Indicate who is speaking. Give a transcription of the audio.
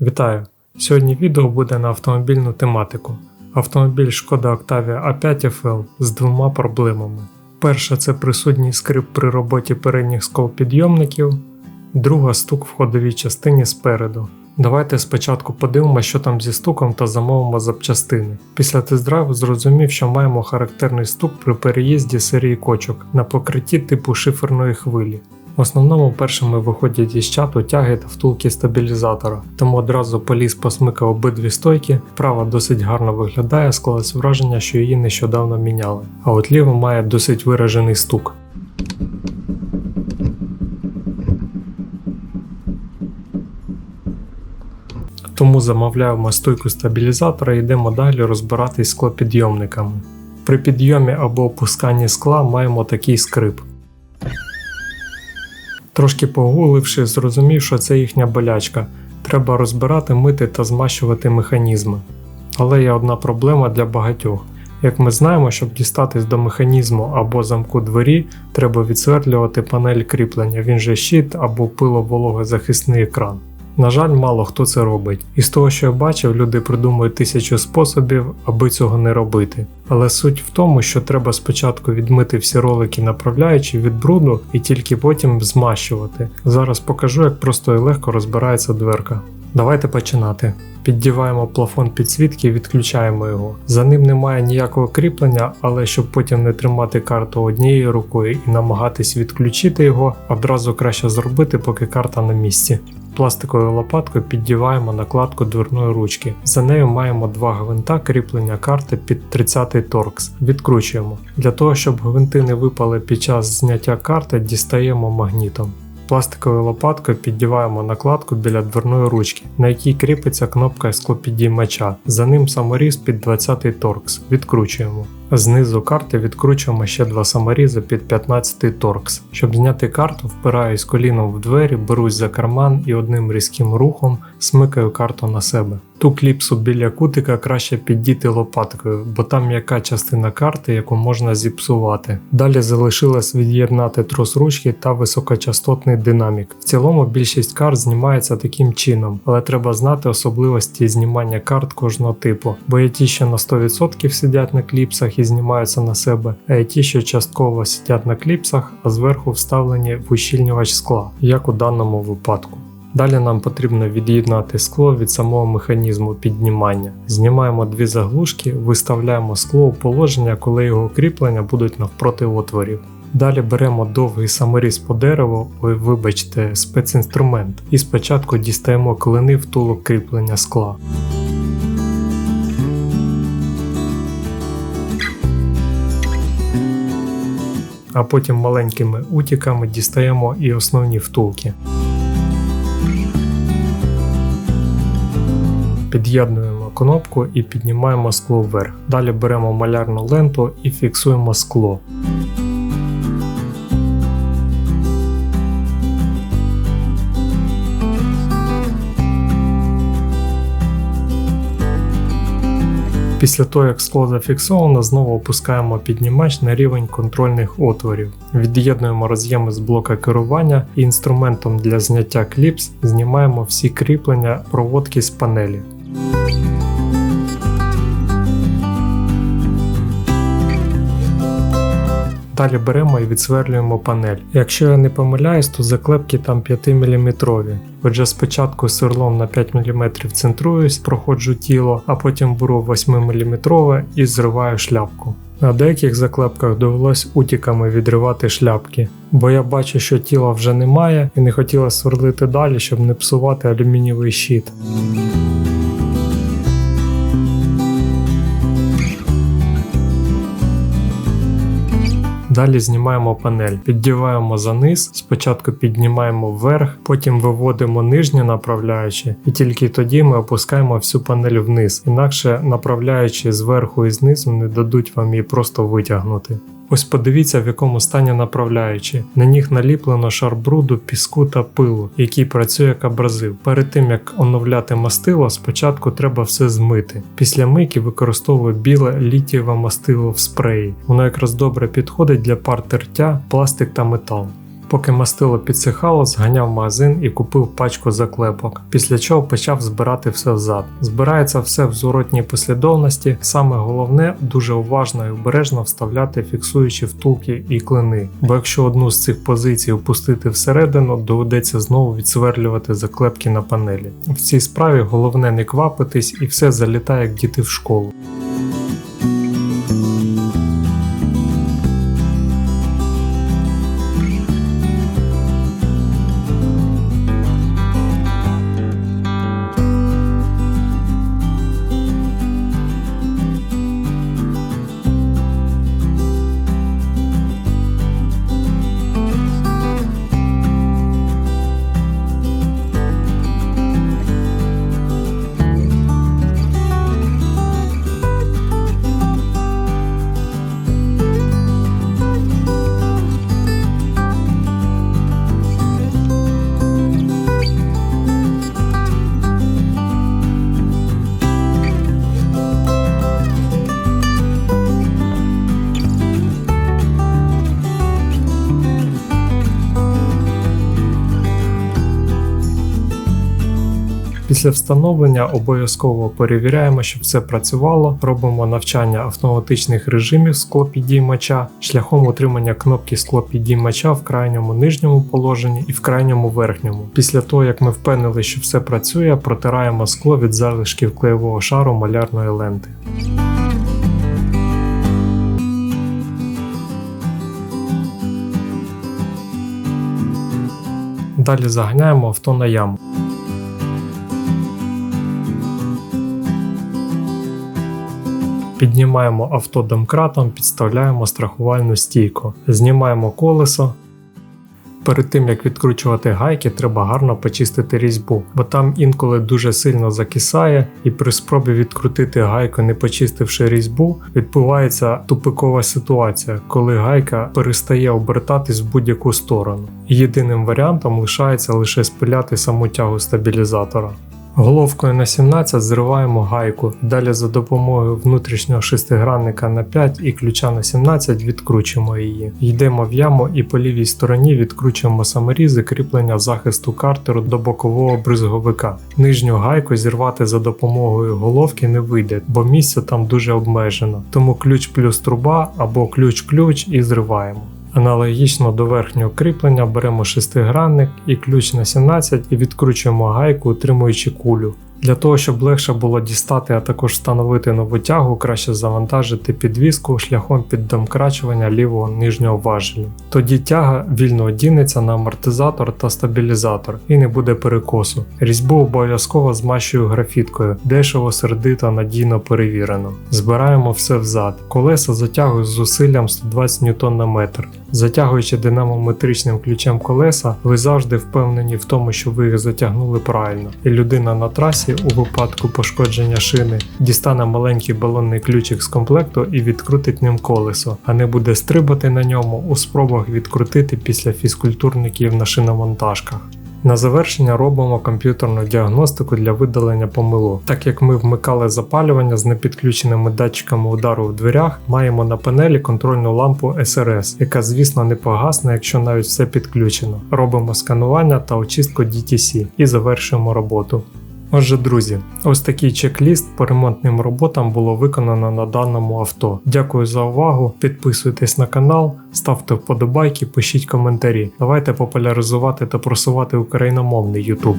Speaker 1: Вітаю! Сьогодні відео буде на автомобільну тематику. Автомобіль Шкода Octavia A5 FL з двома проблемами. Перша це присутній скрип при роботі передніх склопідйомників, друга стук в ходовій частині спереду. Давайте спочатку подивимося, що там зі стуком та замовимо запчастини. Після тест-драйву зрозумів, що маємо характерний стук при переїзді серії кочок на покритті типу шиферної хвилі. В основному першими виходять із чату тяги та втулки стабілізатора, тому одразу поліз посмикав обидві стойки, права досить гарно виглядає, склалось враження, що її нещодавно міняли, а от ліва має досить виражений стук. Тому замовляємо стойку стабілізатора і йдемо далі розбиратись склопідйомниками. При підйомі або опусканні скла маємо такий скрип. Трошки погугливши, зрозумів, що це їхня болячка. Треба розбирати, мити та змащувати механізми. Але є одна проблема для багатьох. Як ми знаємо, щоб дістатись до механізму або замку двері, треба відсверлювати панель кріплення, він же щит або пило-вологозахисний екран. На жаль, мало хто це робить, і з того, що я бачив, люди придумують тисячу способів, аби цього не робити. Але суть в тому, що треба спочатку відмити всі ролики направляючи від бруду і тільки потім змащувати. Зараз покажу, як просто і легко розбирається дверка. Давайте починати. Піддіваємо плафон підсвітки відключаємо його. За ним немає ніякого кріплення, але щоб потім не тримати карту однією рукою і намагатись відключити його, одразу краще зробити, поки карта на місці. Пластиковою лопаткою піддіваємо накладку дверної ручки. За нею маємо два гвинта кріплення карти під 30 торкс. Відкручуємо. Для того, щоб гвинти не випали під час зняття карти, дістаємо магнітом. Пластиковою лопаткою піддіваємо накладку біля дверної ручки, на якій кріпиться кнопка склопідіймача. За ним саморіз під 20 торкс. Відкручуємо. Знизу карти відкручуємо ще два саморізи під 15 торкс. Щоб зняти карту, впираюсь коліном в двері, берусь за карман і одним різким рухом смикаю карту на себе. Ту кліпсу біля кутика краще піддіти лопаткою, бо там м'яка частина карти, яку можна зіпсувати. Далі залишилось від'єднати трос ручки та високочастотний динамік. В цілому більшість карт знімається таким чином, але треба знати особливості знімання карт кожного типу, бо є ті, що на 100% сидять на кліпсах і знімаються на себе, а є ті, що частково сидять на кліпсах, а зверху вставлені в ущільнювач скла, як у даному випадку. Далі нам потрібно від'єднати скло від самого механізму піднімання. Знімаємо дві заглушки, виставляємо скло у положення, коли його кріплення будуть навпроти отворів. Далі беремо довгий саморіз по дереву, ой, вибачте, спецінструмент, і спочатку дістаємо клини втулок кріплення скла. А потім маленькими утіками дістаємо і основні втулки. Під'єднуємо кнопку і піднімаємо скло вверх. Далі беремо малярну ленту і фіксуємо скло. Після того, як скло зафіксовано, знову опускаємо піднімач на рівень контрольних отворів. Від'єднуємо роз'єми з блока керування і інструментом для зняття кліпс знімаємо всі кріплення проводки з панелі. Далі беремо і відсверлюємо панель. Якщо я не помиляюсь, то заклепки там 5 мм. Отже, спочатку сверлом на 5 мм центруюсь, проходжу тіло, а потім беру 8 мм і зриваю шляпку. На деяких заклепках довелось утіками відривати шляпки, бо я бачу, що тіла вже немає і не хотіла сверлити далі, щоб не псувати алюмінієвий щит. Далі знімаємо панель, піддіваємо за низ, спочатку піднімаємо вверх, потім виводимо нижні направляючі, і тільки тоді ми опускаємо всю панель вниз, інакше направляючи зверху і знизу вони дадуть вам її просто витягнути. Ось подивіться, в якому стані направляючи. На них наліплено шар бруду, піску та пилу, який працює як абразив. Перед тим як оновляти мастило, спочатку треба все змити. Після мийки використовую біле літієве мастило в спреї. Воно якраз добре підходить для пар тертя, пластик та метал. Поки мастило підсихало, зганяв магазин і купив пачку заклепок, після чого почав збирати все взад. Збирається все в зворотній послідовності. Саме головне дуже уважно і обережно вставляти фіксуючі втулки і клини. Бо якщо одну з цих позицій опустити всередину, доведеться знову відсверлювати заклепки на панелі. В цій справі головне не квапитись і все залітає як діти в школу. Після встановлення обов'язково перевіряємо, щоб все працювало. Робимо навчання автоматичних режимів склопідіймача шляхом утримання кнопки склопідіймача в крайньому нижньому положенні і в крайньому верхньому. Після того, як ми впевнили, що все працює, протираємо скло від залишків клеєвого шару малярної ленти. Далі заганяємо авто на яму. Піднімаємо авто домкратом, підставляємо страхувальну стійку, знімаємо колесо. Перед тим як відкручувати гайки, треба гарно почистити різьбу, бо там інколи дуже сильно закисає, і при спробі відкрутити гайку, не почистивши різьбу, відбувається тупикова ситуація, коли гайка перестає обертатись в будь-яку сторону. Єдиним варіантом лишається лише спиляти саму тягу стабілізатора. Головкою на 17 зриваємо гайку, далі за допомогою внутрішнього шестигранника на 5 і ключа на 17 відкручуємо її. Йдемо в яму і по лівій стороні відкручуємо саморізи кріплення захисту картеру до бокового бризговика. Нижню гайку зірвати за допомогою головки не вийде, бо місце там дуже обмежено. Тому ключ плюс труба або ключ-ключ і зриваємо. Аналогічно до верхнього кріплення беремо шестигранник і ключ на 17 і відкручуємо гайку, утримуючи кулю. Для того, щоб легше було дістати, а також встановити нову тягу, краще завантажити підвіску шляхом піддомкрачування лівого нижнього важелю. Тоді тяга вільно одінеться на амортизатор та стабілізатор і не буде перекосу. Різьбу обов'язково змащую графіткою, дешево, сердито, надійно перевірено. Збираємо все взад. Колеса затягую з зусиллям 120 Нм на метр. Затягуючи динамометричним ключем колеса, ви завжди впевнені в тому, що ви їх затягнули правильно, і людина на трасі у випадку пошкодження шини дістане маленький балонний ключик з комплекту і відкрутить ним колесо, а не буде стрибати на ньому у спробах відкрутити після фізкультурників на шиномонтажках. На завершення робимо комп'ютерну діагностику для видалення помилок. Так як ми вмикали запалювання з непідключеними датчиками удару в дверях, маємо на панелі контрольну лампу SRS, яка, звісно, не погасне, якщо навіть все підключено. Робимо сканування та очистку DTC і завершуємо роботу. Отже, друзі, ось такий чек-ліст по ремонтним роботам було виконано на даному авто. Дякую за увагу. Підписуйтесь на канал, ставте вподобайки, пишіть коментарі. Давайте популяризувати та просувати україномовний YouTube.